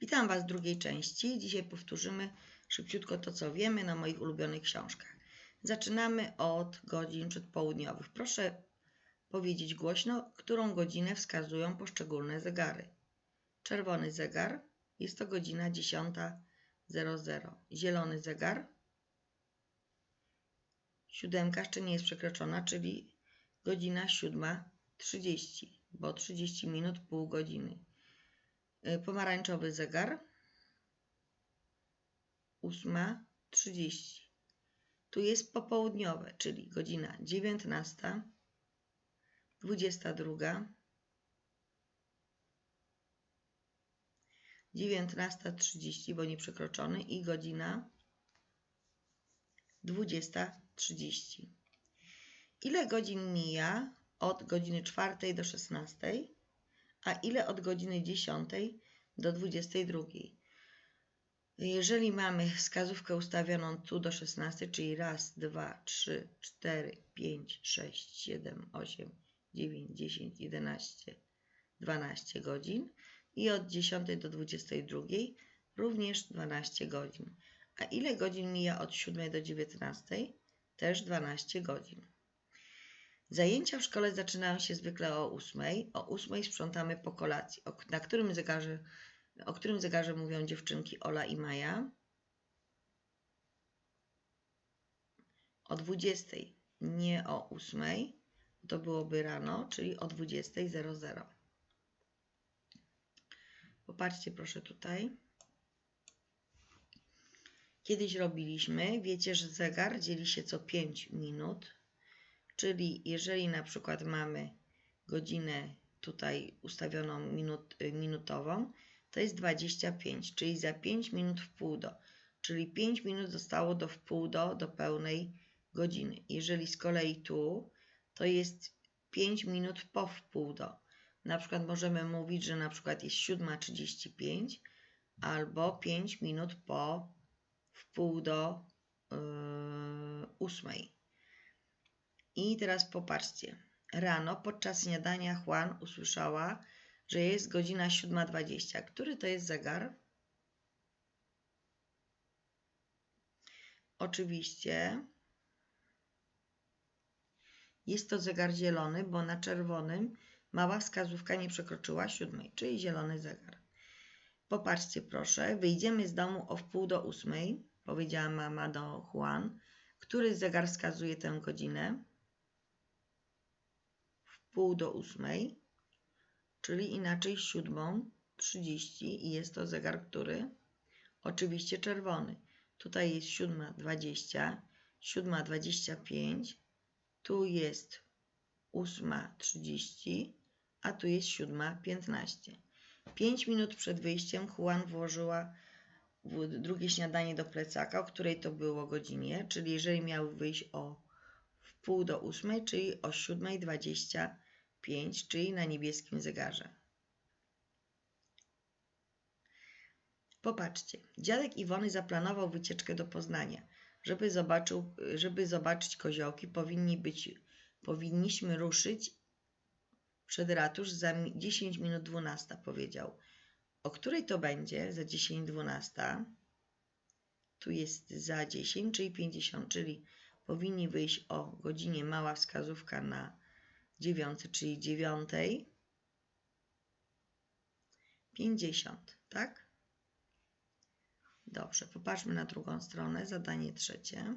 Witam Was w drugiej części. Dzisiaj powtórzymy szybciutko to, co wiemy na moich ulubionych książkach. Zaczynamy od godzin przedpołudniowych. Proszę powiedzieć głośno, którą godzinę wskazują poszczególne zegary. Czerwony zegar jest to godzina 10.00. Zielony zegar. Siódemka jeszcze nie jest przekroczona, czyli godzina 7.30, bo 30 minut, pół godziny. Y, Pomarańczowy zegar. 8.30. Tu jest popołudniowe, czyli godzina 19, 22, 19.30, bo nie przekroczony i godzina 20.30. Ile godzin mija od godziny 4 do 16, a ile od godziny 10 do 22? Jeżeli mamy wskazówkę ustawioną tu do 16, czyli raz, 2, 3, 4, 5, 6, 7, 8, 9, 10, 11, 12 godzin i od 10 do 22 również 12 godzin. A ile godzin mija od 7 do 19? Też 12 godzin. Zajęcia w szkole zaczynają się zwykle o 8. O 8 sprzątamy po kolacji. O, na którym zegarze, o którym zegarze mówią dziewczynki Ola i Maja? O 20. Nie o 8. To byłoby rano, czyli o 20.00. Popatrzcie proszę tutaj. Kiedyś robiliśmy, wiecie, że zegar dzieli się co 5 minut, czyli jeżeli na przykład mamy godzinę tutaj ustawioną minut, minutową, to jest 25, czyli za 5 minut w pół do, czyli 5 minut zostało do wpół do, do pełnej godziny. Jeżeli z kolei tu, to jest 5 minut po wpół do. Na przykład możemy mówić, że na przykład jest 7.35 albo 5 minut po wpół do yy, 8. I teraz popatrzcie. Rano podczas śniadania Juan usłyszała, że jest godzina 7.20. Który to jest zegar? Oczywiście jest to zegar zielony, bo na czerwonym mała wskazówka nie przekroczyła siódmej, czyli zielony zegar. Popatrzcie proszę, wyjdziemy z domu o wpół do ósmej, powiedziała mama do Juan. Który zegar wskazuje tę godzinę? Wpół do ósmej, czyli inaczej siódmą 30 i jest to zegar, który? Oczywiście czerwony. Tutaj jest 7.20, 7.25, tu jest 8.30, a tu jest 7.15. 5 minut przed wyjściem Juan włożyła drugie śniadanie do plecaka, o której to było godzinie, czyli jeżeli miały wyjść o wpół do 8, czyli o 7.25, czyli na niebieskim zegarze. Popatrzcie, dziadek Iwony zaplanował wycieczkę do Poznania. Żeby, zobaczył, żeby zobaczyć koziołki, powinni być, powinniśmy ruszyć przed ratusz za 10 minut 12, powiedział. O której to będzie za 10 12? Tu jest za 10, czyli 50, czyli powinni wyjść o godzinie mała wskazówka na 9, czyli 9. 50, tak? Dobrze, popatrzmy na drugą stronę. Zadanie trzecie.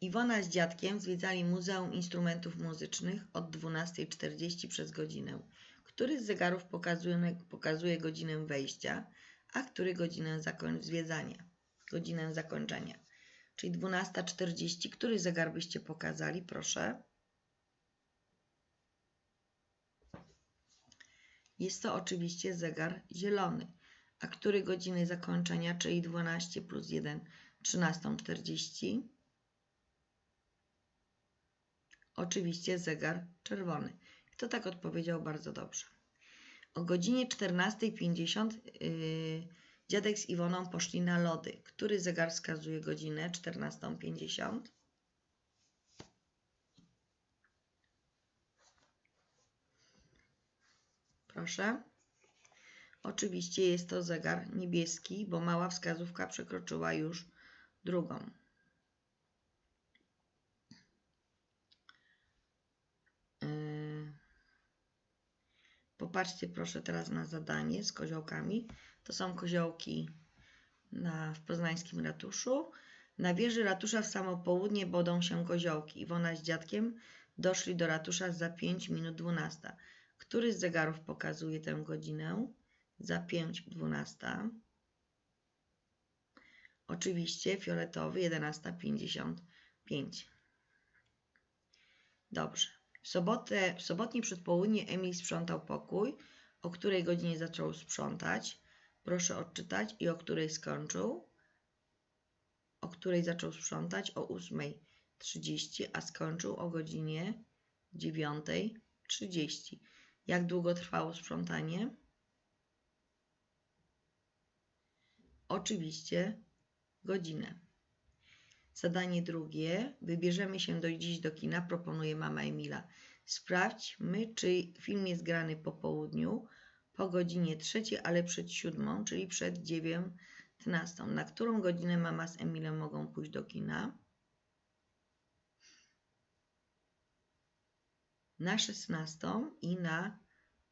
Iwona z dziadkiem zwiedzali Muzeum Instrumentów Muzycznych od 12.40 przez godzinę. Który z zegarów pokazuje, pokazuje godzinę wejścia, a który godzinę zwiedzania, godzinę zakończenia. Czyli 12.40. Który zegar byście pokazali, proszę? Jest to oczywiście zegar zielony. A który godziny zakończenia, czyli 12 plus 1, 13.40? Oczywiście zegar czerwony. Kto tak odpowiedział bardzo dobrze. O godzinie 14.50 yy, dziadek z Iwoną poszli na lody. Który zegar wskazuje godzinę 14.50? Proszę. Oczywiście jest to zegar niebieski, bo mała wskazówka przekroczyła już drugą. Popatrzcie proszę teraz na zadanie z koziołkami. To są koziołki na, w poznańskim ratuszu. Na wieży ratusza w samo południe bodą się koziołki. Iwona z dziadkiem doszli do ratusza za 5 minut 12. Który z zegarów pokazuje tę godzinę? Za 5 12. Oczywiście fioletowy 11.55. Dobrze. W, sobotę, w sobotnie przedpołudnie Emil sprzątał pokój. O której godzinie zaczął sprzątać? Proszę odczytać. I o której skończył? O której zaczął sprzątać? O 8.30, a skończył o godzinie 9.30. Jak długo trwało sprzątanie? Oczywiście godzinę. Zadanie drugie. Wybierzemy się do, dziś do kina, proponuje mama Emila. Sprawdźmy, czy film jest grany po południu, po godzinie trzeciej, ale przed siódmą, czyli przed dziewiętnastą. Na którą godzinę mama z Emilem mogą pójść do kina? Na szesnastą i na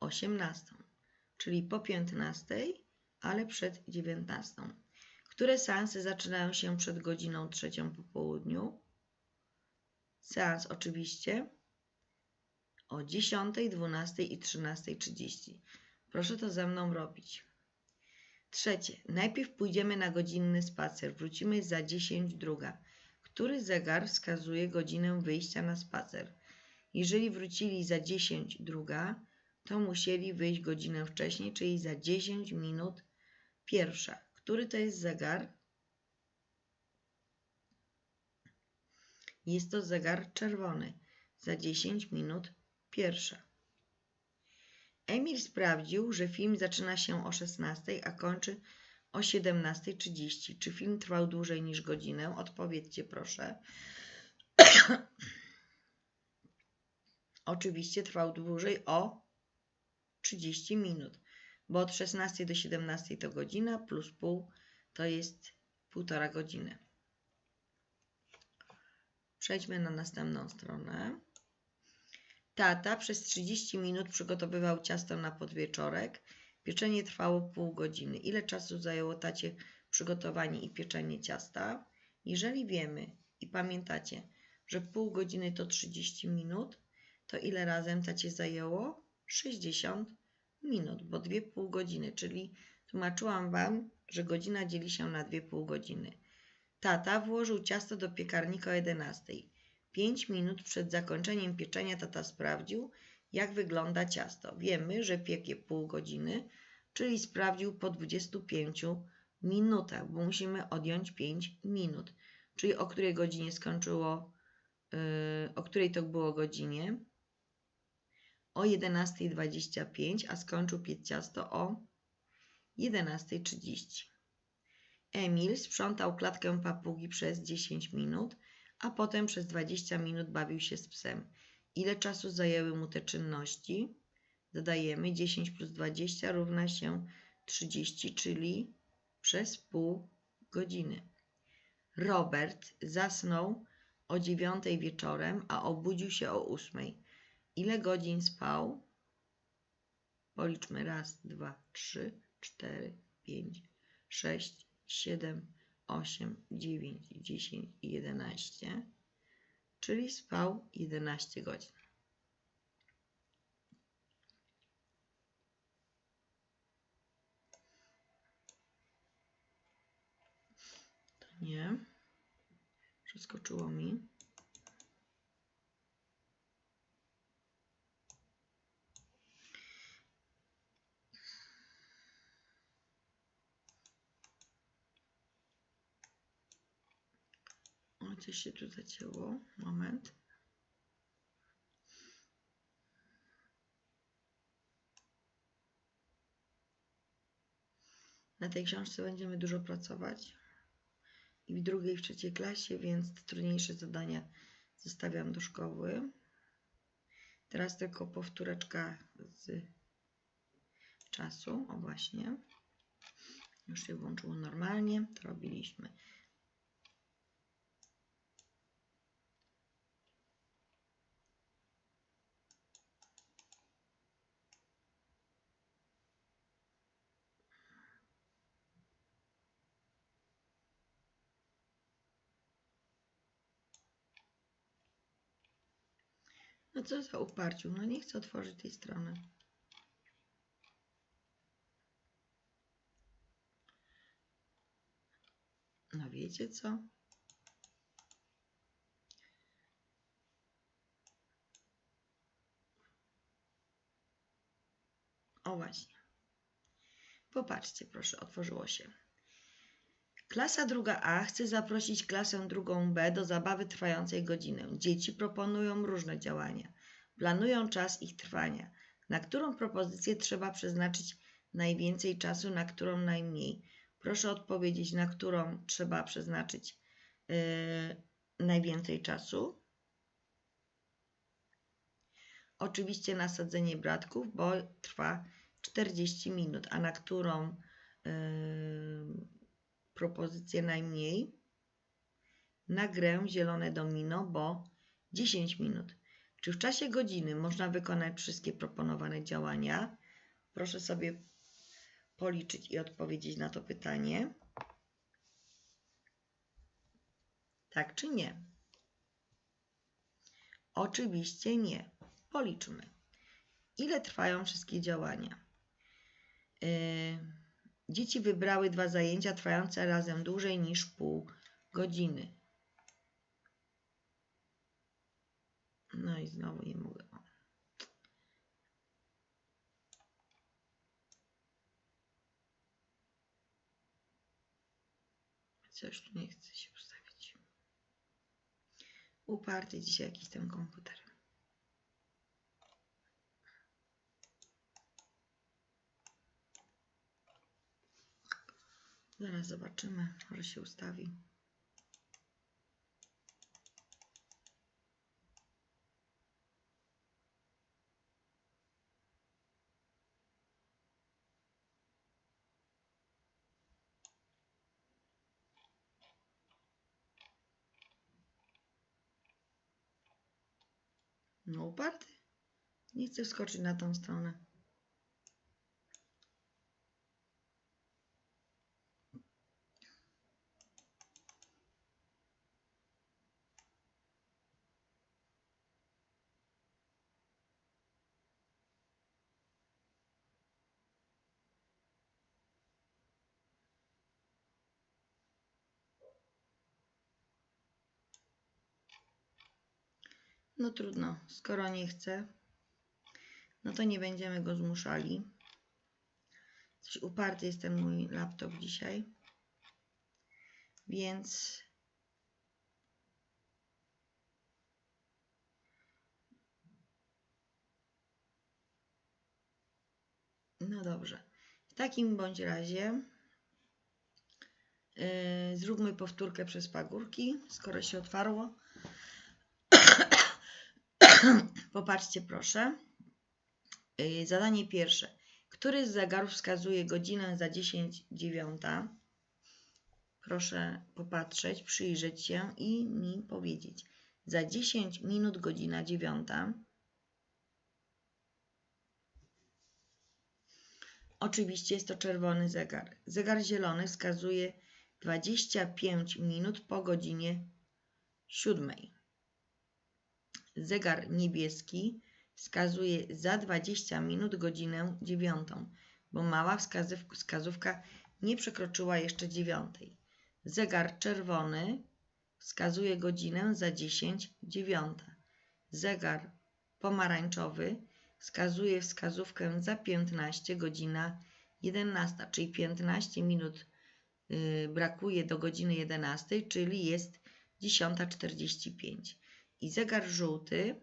osiemnastą, czyli po piętnastej, ale przed dziewiętnastą. Które seanse zaczynają się przed godziną trzecią po południu? Seans oczywiście o 10, 12 i 13.30. Proszę to ze mną robić. Trzecie. Najpierw pójdziemy na godzinny spacer. Wrócimy za 10 druga. Który zegar wskazuje godzinę wyjścia na spacer? Jeżeli wrócili za 10 druga, to musieli wyjść godzinę wcześniej, czyli za 10 minut pierwsza. Który to jest zegar? Jest to zegar czerwony. Za 10 minut pierwsza. Emil sprawdził, że film zaczyna się o 16, a kończy o 17.30. Czy film trwał dłużej niż godzinę? Odpowiedzcie proszę. Oczywiście trwał dłużej o 30 minut bo od 16 do 17 to godzina plus pół to jest półtora godziny. Przejdźmy na następną stronę. Tata przez 30 minut przygotowywał ciasto na podwieczorek. Pieczenie trwało pół godziny. Ile czasu zajęło tacie przygotowanie i pieczenie ciasta? Jeżeli wiemy i pamiętacie, że pół godziny to 30 minut, to ile razem tacie zajęło? 60 minut, bo dwie pół godziny, czyli tłumaczyłam Wam, że godzina dzieli się na dwie pół godziny. Tata włożył ciasto do piekarnika o 11. 5 minut przed zakończeniem pieczenia tata sprawdził, jak wygląda ciasto. Wiemy, że piekie pół godziny, czyli sprawdził po 25 minutach, bo musimy odjąć 5 minut. Czyli o której godzinie skończyło, yy, o której to było godzinie? O 11.25, a skończył piec ciasto o 11.30. Emil sprzątał klatkę papugi przez 10 minut, a potem przez 20 minut bawił się z psem. Ile czasu zajęły mu te czynności? Dodajemy 10 plus 20 równa się 30, czyli przez pół godziny. Robert zasnął o 9 wieczorem, a obudził się o 8. Ile godzin spał? Policzmy raz, dwa, trzy, cztery, pięć, sześć, siedem, osiem, dziewięć, dziesięć i jedenaście. Czyli spał 11 godzin. To nie. Przeskoczyło mi. Coś się tu zacięło. Moment. Na tej książce będziemy dużo pracować. I w drugiej, i w trzeciej klasie, więc te trudniejsze zadania zostawiam do szkoły. Teraz tylko powtóreczka z czasu. O właśnie. Już się włączyło normalnie. To robiliśmy. Co za uparciu, no nie chcę otworzyć tej strony. No wiecie co? O właśnie. Popatrzcie, proszę, otworzyło się. Klasa druga A chce zaprosić klasę drugą B do zabawy trwającej godzinę. Dzieci proponują różne działania. Planują czas ich trwania. Na którą propozycję trzeba przeznaczyć najwięcej czasu, na którą najmniej? Proszę odpowiedzieć, na którą trzeba przeznaczyć yy, najwięcej czasu. Oczywiście nasadzenie bratków, bo trwa 40 minut, a na którą yy, propozycję najmniej? Na grę zielone domino, bo 10 minut. Czy w czasie godziny można wykonać wszystkie proponowane działania? Proszę sobie policzyć i odpowiedzieć na to pytanie. Tak czy nie? Oczywiście nie. Policzmy. Ile trwają wszystkie działania? Yy, dzieci wybrały dwa zajęcia trwające razem dłużej niż pół godziny. No i znowu nie mogę. Coś tu nie chce się ustawić. Uparty dzisiaj jakiś ten komputer. Zaraz zobaczymy, może się ustawi. No uparty. Nie chcę wskoczyć na tą stronę. No trudno, skoro nie chce, no to nie będziemy go zmuszali. Coś uparty jest ten mój laptop dzisiaj. Więc no dobrze. W takim bądź razie yy, zróbmy powtórkę przez pagórki, skoro się otwarło. Popatrzcie proszę. Yy, Zadanie pierwsze. Który z zegarów wskazuje godzinę za 10 dziewiąta? Proszę popatrzeć, przyjrzeć się i mi powiedzieć. Za 10 minut godzina dziewiąta. Oczywiście jest to czerwony zegar. Zegar zielony wskazuje 25 minut po godzinie siódmej. Zegar niebieski wskazuje za 20 minut godzinę dziewiątą, bo mała wskazówka nie przekroczyła jeszcze dziewiątej. Zegar czerwony wskazuje godzinę za 10 dziewiąta. Zegar pomarańczowy wskazuje wskazówkę za 15 godzina 11, czyli 15 minut y, brakuje do godziny 11, czyli jest 10.45. I zegar żółty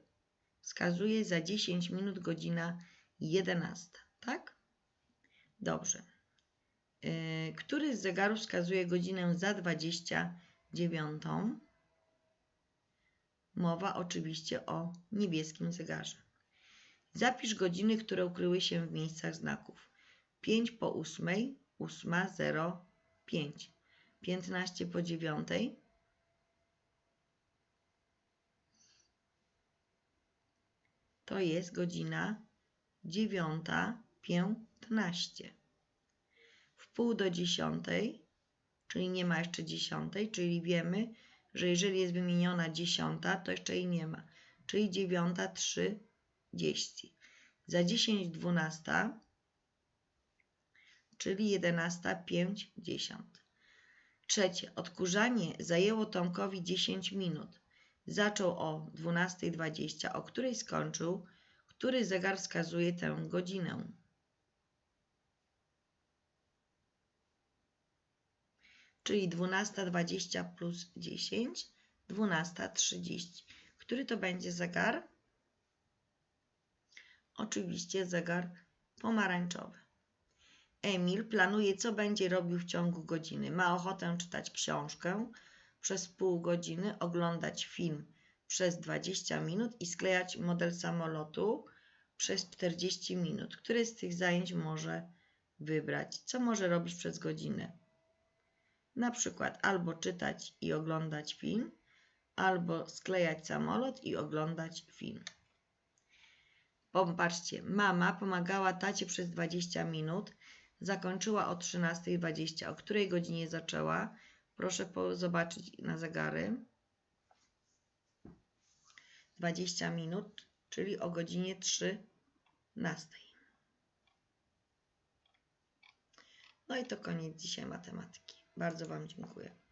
wskazuje za 10 minut godzina 11, tak? Dobrze. Yy, Który z zegarów wskazuje godzinę za 29? Mowa oczywiście o niebieskim zegarze. Zapisz godziny, które ukryły się w miejscach znaków. 5 po 8, 8.05. 15 po 9. To jest godzina 9.15. W pół do 10, czyli nie ma jeszcze 10, czyli wiemy, że jeżeli jest wymieniona 10, to jeszcze jej nie ma, czyli 9.30. Za 10 12, czyli 11.50. Trzecie, odkurzanie zajęło Tomkowi 10 minut. Zaczął o 12.20, o której skończył, który zegar wskazuje tę godzinę. Czyli 12.20 plus 10, 12.30. Który to będzie zegar? Oczywiście zegar pomarańczowy. Emil planuje, co będzie robił w ciągu godziny. Ma ochotę czytać książkę przez pół godziny, oglądać film przez 20 minut i sklejać model samolotu przez 40 minut. Które z tych zajęć może wybrać? Co może robić przez godzinę? Na przykład albo czytać i oglądać film, albo sklejać samolot i oglądać film. Popatrzcie, mama pomagała tacie przez 20 minut, zakończyła o 13.20. O której godzinie zaczęła? Proszę zobaczyć na zegary. 20 minut, czyli o godzinie 13. No i to koniec dzisiaj matematyki. Bardzo Wam dziękuję.